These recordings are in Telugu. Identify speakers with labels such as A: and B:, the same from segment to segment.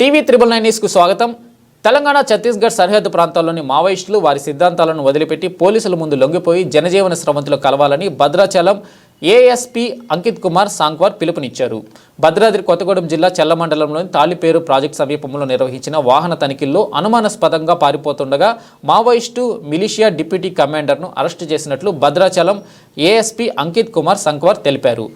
A: టీవీ త్రిబుల్ నైన్ న్యూస్కు స్వాగతం. తెలంగాణ ఛత్తీస్గఢ్ సరిహద్దు ప్రాంతాల్లోని మావోయిస్టులు వారి సిద్ధాంతాలను వదిలిపెట్టి పోలీసుల ముందు లొంగిపోయి జనజీవన స్రవంతులు కలవాలని భద్రాచలం ఏఎస్పీ అంకిత్ కుమార్ సాంగ్వార్ పిలుపునిచ్చారు. భద్రాద్రి కొత్తగూడెం జిల్లా చెల్ల మండలంలోని తాళిపేరు ప్రాజెక్టు సమీపంలో నిర్వహించిన వాహన తనిఖీల్లో అనుమానాస్పదంగా పారిపోతుండగా మావోయిస్టు మిలిషియా డిప్యూటీ కమాండర్ను అరెస్టు చేసినట్లు భద్రాచలం ఏఎస్పీ అంకిత్ కుమార్ సంక్వార్ తెలిపారు.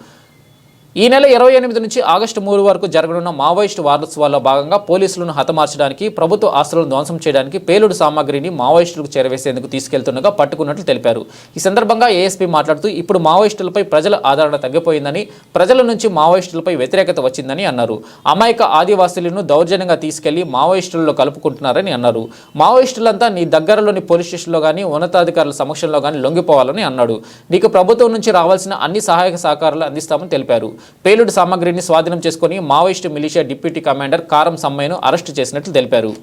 A: ఈ నెల ఇరవై ఎనిమిది నుంచి ఆగస్టు మూడు వరకు జరగనున్న మావోయిస్టు వారోత్సవాల్లో భాగంగా పోలీసులను హతమార్చడానికి ప్రభుత్వ ఆస్తులను ధ్వంసం చేయడానికి పేలుడు సామాగ్రిని మావోయిస్టులకు చేరవేసేందుకు తీసుకెళ్తుండగా పట్టుకున్నట్లు తెలిపారు. ఈ సందర్భంగా ఏఎస్పీ మాట్లాడుతూ ఇప్పుడు మావోయిస్టులపై ప్రజల ఆదరణ తగ్గిపోయిందని ప్రజల నుంచి మావోయిస్టులపై వ్యతిరేకత వచ్చిందని అన్నారు. అమాయక ఆదివాసీలను దౌర్జన్యంగా తీసుకెళ్ళి మావోయిస్టులలో కలుపుకుంటున్నారని అన్నారు. మావోయిస్టులంతా నీ దగ్గరలోని పోలీస్ స్టేషన్లో కానీ ఉన్నతాధికారుల సమక్షంలో కానీ లొంగిపోవాలని అన్నాడు. నీకు ప్రభుత్వం నుంచి రావాల్సిన అన్ని సహాయక సహకారాలు అందిస్తామని తెలిపారు. పేలుడు సామాగ్రిని స్వాధీనం చేసుకుని మావోయిస్టు మిలిషియా డిప్యూటీ కమాండర్ కారం సమ్మయ్యను అరెస్టు చేసినట్లు తెలిపారు.